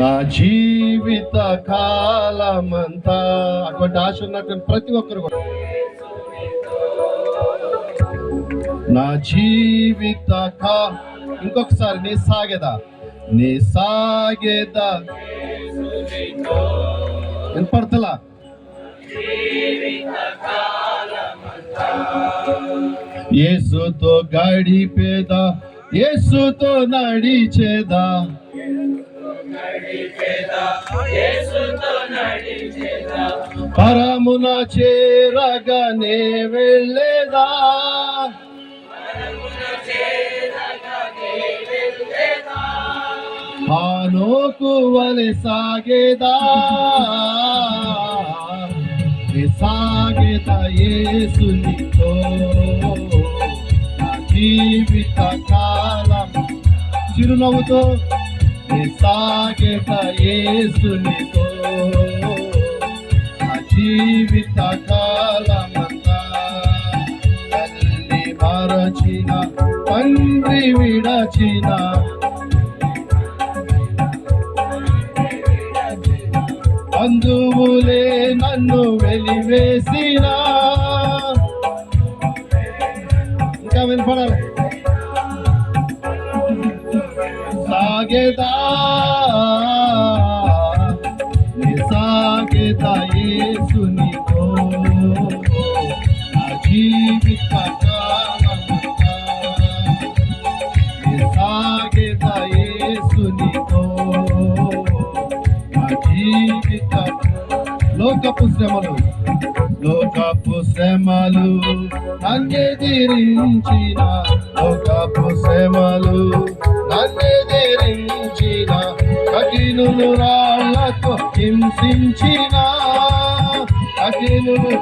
నా జీవిత కాలమంతా అటువంటి ఆశ ఉన్నటువంటి ప్రతి ఒక్కరు కూడా. నా జీవిత కా ఇంకొకసారి నీ సాగేదా? నీ సాగేదా? వినపడతలా? ఏసుతో గడిపేదా? ఏసుతో నడిచేదా? పరమున చేరగానే వెళ్ళేదా? హానోకు వలె సాగేదా? సాగేదా యేసునితో నా జీవిత కాలం చిరునవ్వుతో నే సాగేదా యేసునితో నా జీవిత కాలమంతా తల్లి మరచిన తండ్రి విడచిన. బంధువులే నన్ను వెలివేసిన. ఇంకా వినపడాలి? సాగేదా? సాగేదా యేసునితో నా జీవిత సాగేదా యేసునితో నా జీవిత లోకపు శ్రమలు లోకపు శ్రమలు నన్నెదిరించిన లోకపు శ్రమలు నన్నెదిరించిన కఠినులు రాళ్ళతో హింసించిన కఠినులు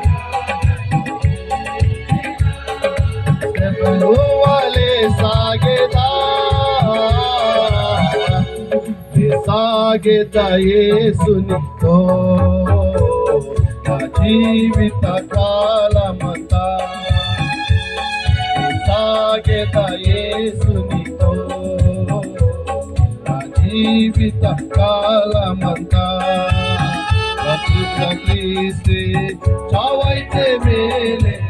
శ్రమలు వలె సాగేదా? సాగేత యేసునితో తో జీవిత కాలమత సాగేత యేసునితో జీవిత కాలమంతా బ్రతుక చావైతే మేలే.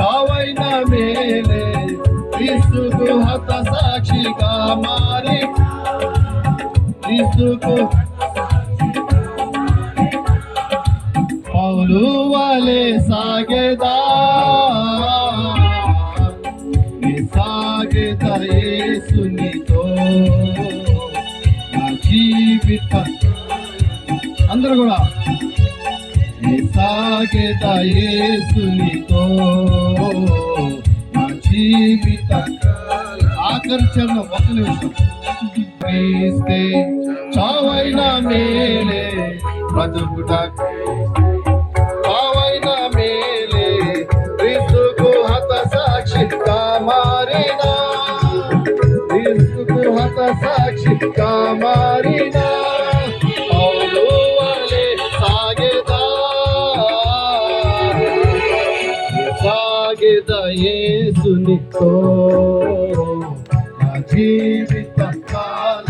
చావైన మేలే. క్రీస్తుకు హత సాక్షిగా మారి. పౌలు వలె సాగేదా నీ సాగేదా యేసునితో నా జీవిత అందరూ కూడా నీ సాగేదా యేసునితో నా జీవిత ఆకర్షణ ఒక నిమిషం. చావైనా చావైన మేలే బ్రతుకుట సాక్షిగా మారినా పౌలు వలె సాగేదా యేసునితో నా జీవిత కాల.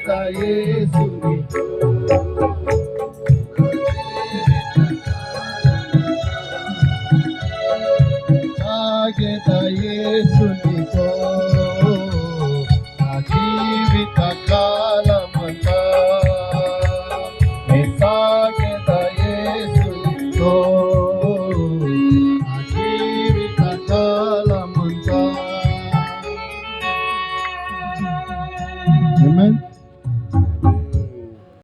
está Jesus. Jesus, a divita casa.